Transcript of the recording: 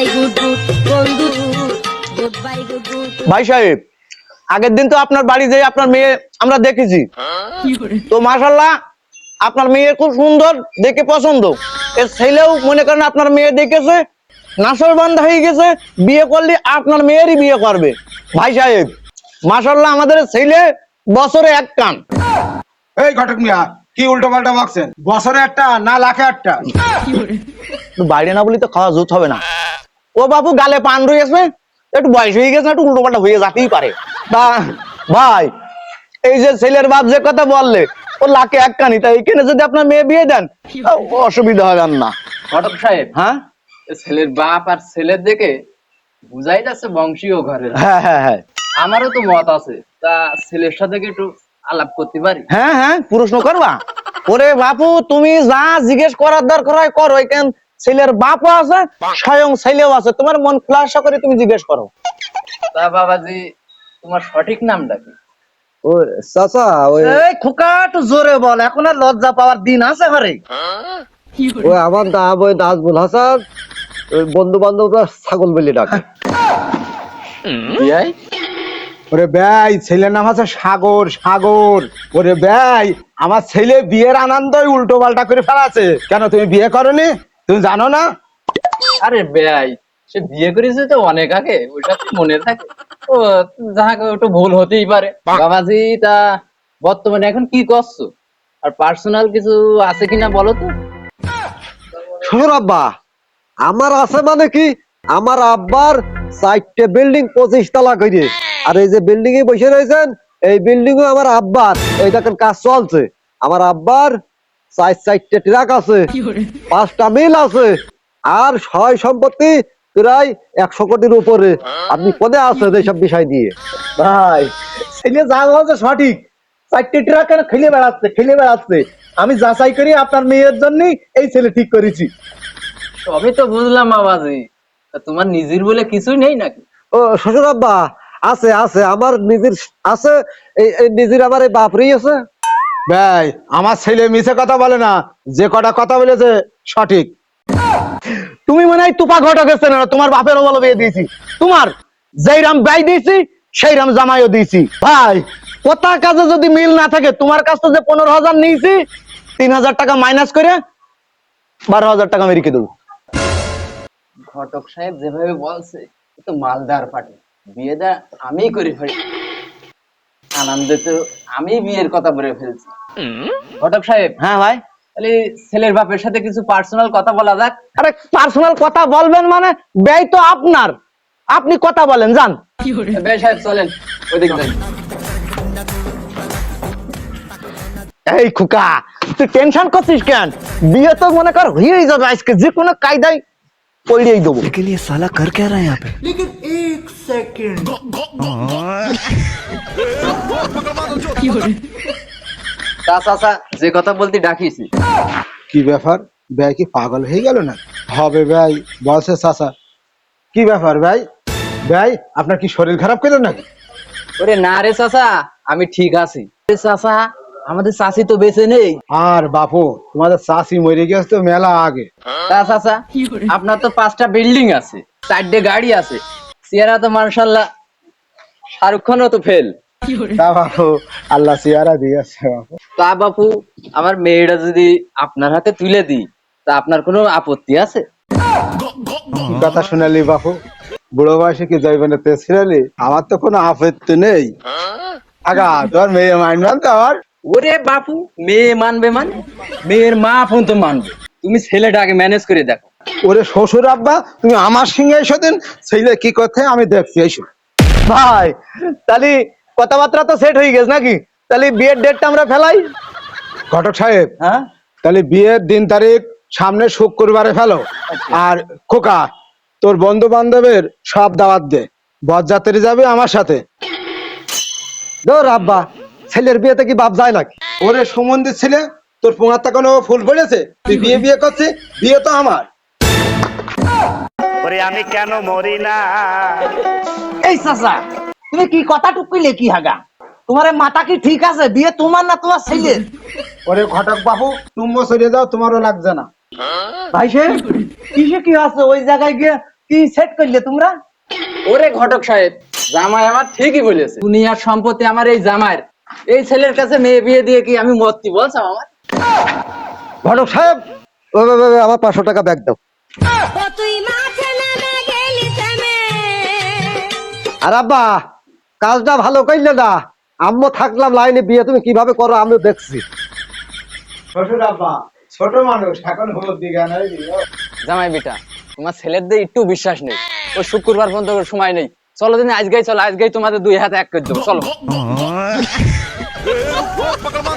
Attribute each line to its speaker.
Speaker 1: By good good বন্ধু। Good bye good good
Speaker 2: ভাই সাহেব আগের দিন তো আপনার বাড়ি যেয়ে আপনার মেয়ে আমরা দেখেছি। তো মাশাল্লাহ আপনার মেয়ে খুব সুন্দর দেখে পছন্দ। এর ছেলেও মনে করেন আপনার মেয়ে দেখেছে নাসর বান্ধা হয়ে গেছে বিয়ে করলে আপনার মেয়েরই বিয়ে করবে। ভাই সাহেব মাশাল্লাহ আমাদের ছেলে বছরে এক কান
Speaker 3: এই ঘটক মিয়া কি উল্টো পাল্টা বকছেন? বছরে একটা না লাখে একটা
Speaker 2: একটু বাইরে না বলি তো খাওয়া জুত হবে না। ও বাবু গালে পান রয়েছে একটু বয়স হয়ে গেছে একটু উল্টো পাল্টা হয়ে যেতেই পারে। তা ভাই এই যে ছেলের বাপ যে কথা বললে ও লাখে এক কানি তাই এখানে যদি আপনার মেয়ে বিয়ে দেন অসুবিধা হবে না।
Speaker 4: ঘটক সাহেব
Speaker 2: হ্যাঁ?
Speaker 4: ছেলের বাপ আর ছেলের দেখে বুঝাই যাচ্ছে বংশীয় ঘরে
Speaker 2: হ্যাঁ হ্যাঁ হ্যাঁ।
Speaker 4: আমারও তো মত আছে তা ছেলের সাথে একটু আলাপ করতে পারি?
Speaker 2: হ্যাঁ হ্যাঁ প্রশ্ন করবা। ওরে বাপু তুমি যা জিজ্ঞেস করার দরকার হয় করো এখান ছেলের বাপও আছে স্বয়ং ছেলেও আছে। তোমার মন খোলাসা করে তুমি জিজ্ঞেস করো।
Speaker 4: তা বাবাজি তোমার সঠিক নামটা কি?
Speaker 5: চাচা ওই
Speaker 2: খোকা একটু জোরে বল এখন আর লজ্জা পাওয়ার দিন আছে ঘরে।
Speaker 5: ওই আমার নাম ওই নাজমুল হাসান বন্ধু বান্ধবরা ছাগল বলে ডাকে।
Speaker 3: ওরে ভাই ছেলের নাম আছে সাগর সাগর। ওরে ভাই আমার ছেলে বিয়ের আনন্দই উল্টো পাল্টা করে ফেলাছে। কেন তুমি বিয়ে করনি? তুমি জানো না?
Speaker 4: আরে বেয়াই সে বিয়ে করেছে তো অনেক আগে ওইটা তো মনে থাকে। ও যাক একটু ভুল হতেই পারে। বাবাজি তা বর্তমানে এখন কি করছ? আর পার্সোনাল কিছু আছে কিনা বলো তো?
Speaker 5: শ্বশুর আব্বা আমার আছে মানে কি আমার আব্বার চারটে বিল্ডিং পঁচিশ তলা করে আর এই যে বিল্ডিং এ বসে রয়েছেন এই বিল্ডিং ও আমার আব্বার। এই দেখেন কাজ চলছে। আমার আব্বার চার চারটে ট্রাক আছে পাঁচটা মিল আছে আর সয় সম্পত্তি প্রায় একশো কোটির উপরে। আপনি কোনে আছেন এইসব বিষয় নিয়ে?
Speaker 2: ভাই ছেলে যা বলছে সঠিক। চারটে ট্রাক কেন খেলে বেড়াচ্ছে খেলে বেড়াচ্ছে? আমি যাচাই করি আপনার মেয়ের জন্য এই ছেলে ঠিক করেছি।
Speaker 4: সবই তো বুঝলাম বাবাজি তোমার নিজের বলে কিছুই নেই নাকি?
Speaker 5: ও শ্বশুর আব্বা আছে আছে আমার নিজের আছে এই এই নিজের আমার এই বাপরেই আছে।
Speaker 3: ভাই আমার ছেলে মিছে কথা বলে না, যে কটা কথা বলেছে সঠিক।
Speaker 2: তুমি মনে হয় তুপা ঘটক এসছে না, তোমার বাপেরও বলো বিয়ে দিয়েছি। তোমার যেই রাম ব্যয় দিয়েছি সেই রাম জামাইও দিয়েছি। ভাই কথা কাজে যদি মিল না থাকে, তোমার কাছ থেকে পনেরো হাজার নিয়েছি, তিন হাজার টাকা মাইনাস করে বারো হাজার টাকা আমি রেখে দেবো।
Speaker 4: ঘটক সাহেব যেভাবে বলছে তো মালদার পাটি। বিয়ে দা আমি করি ফেলি। আনন্দে তো আমি বিয়ের কথা বলে ফেলছি। ঘটক সাহেব।
Speaker 2: হ্যাঁ ভাই।
Speaker 4: তাহলে ছেলের বাপের সাথে কিছু পার্সোনাল কথা বলা যাক।
Speaker 2: আরে পার্সোনাল কথা বলবেন মানে ব্যয় তো আপনার। আপনি কথা বলেন যান। এই খোকা তুই টেনশন করছিস কেন? বিয়ে তো মনে কর হয়েই যাবে আজকে যে কোনো কায়দায় পড়িয়েই দেবো।
Speaker 6: সালা কর কে হ্যাঁ লেকিন এক সেকেন্ড
Speaker 4: তা চাচা যে কথা বলতে ডাকিছি
Speaker 3: কি ব্যাপার? ভাই কি পাগল হয়ে গেল না? হবে ভাই চাচা। কি ব্যাপার ভাই? ভাই আপনার কি শরীর খারাপ করল নাকি?
Speaker 4: ওরে না রে চাচা আমি ঠিক আছি। রে চাচা আমাদের চাষি তো বেঁচে নেই।
Speaker 3: আর বাপু তোমাদের চাষি মরে গেছে তো মেলা আগে।
Speaker 4: তা চাচা আপনার তো পাঁচটা বিল্ডিং আছে চারটে গাড়ি আছে। চেহারা তো মার্শাল্লাহ শাহরুখ খানও তো ফেল
Speaker 3: তা বাপু আল্লাহ সিয়ারা দিয়েছে বাপু
Speaker 4: তা বাপু আমার মেয়েটা যদি আপনার হাতে তুলে দিই তা আপনার কোনো আপত্তি আছে?
Speaker 3: কথা শোনালি বাপু বুড়ো বয়সে কি জৈবনে তে ছিলালি? আমার তো কোনো আপত্তি নেই। আগা তোর মেয়ে মানবেন তো আমার
Speaker 4: ওরে বাপু মেয়ে মানবে মানে? মেয়ের মা ফোন তো মানবে। তুমি ছেলেটাকে ম্যানেজ করে দেখো।
Speaker 3: ওরে শ্বশুর আব্বা তুমি আমার সঙ্গে এসো দিন ছেলে কি করতে আমি দেখছি এসো।
Speaker 2: ভাই তাহলে কথাবার্তা তো সেট হয়ে গেছে নাকি? তাহলে বিয়ের ডেটটা আমরা ফেলাই।
Speaker 3: ঘটক সাহেব
Speaker 2: হ্যাঁ?
Speaker 3: তাহলে বিয়ের দিন তারিখ সামনে শুক্রবারে ফেলো। আর খোকা তোর বন্ধু বান্ধবের সব দাওয়াত দে। বরযাত্রী যাবে আমার সাথে।
Speaker 5: ধর আব্বা ছেলের বিয়েতে কি বাপ যায় নাকি?
Speaker 3: ওরে সুমন্দির ছেলে তোর পোঙাতে কোনো ফুল পড়েছে তুই বিয়ে বিয়ে করছিস? বিয়ে তো আমার। আমি কেন মরি না?
Speaker 2: এই চাচা তুমি কি কথা টুকিলে কি হাগা? তোমার মাথা কি ঠিক আছে? বিয়ে তোমার না তোমার ছেলে
Speaker 3: ওরে ঘটক বাবু তুমিও সরিয়ে যাও তোমারও লাগছে না।
Speaker 2: ভাই সে কিসে কি আছে? ওই জায়গায় গিয়ে কি সেট করলে তোমরা?
Speaker 4: ওরে ঘটক সাহেব জামাই আমার ঠিকই বলেছে। দুনিয়ার সম্পত্তি আমার এই জামাইয়ের। এই ছেলের কাছে মেয়ে বিয়ে দিয়ে কি আমি মরতি বলছাম আমার?
Speaker 5: ঘটক সাহেব আমার পাঁচশো টাকা ব্যাগ দাও। আর আব্বা কাজটা ভালো করলে না আম্মু থাকলাম লাইনে বিয়ে তুমি কীভাবে করো আমি দেখছি।
Speaker 3: শ্বশুর আব্বা ছোট মানুষ এখন হলো দিঘা নাই
Speaker 4: জামাই বেটা তোমার ছেলেদের একটু বিশ্বাস নেই। ও শুক্রবার পর্যন্ত সময় নেই। চলো দিন আজকেই চলো আজকেই তোমাদের দুই হাতে এক করে দেবো চলো।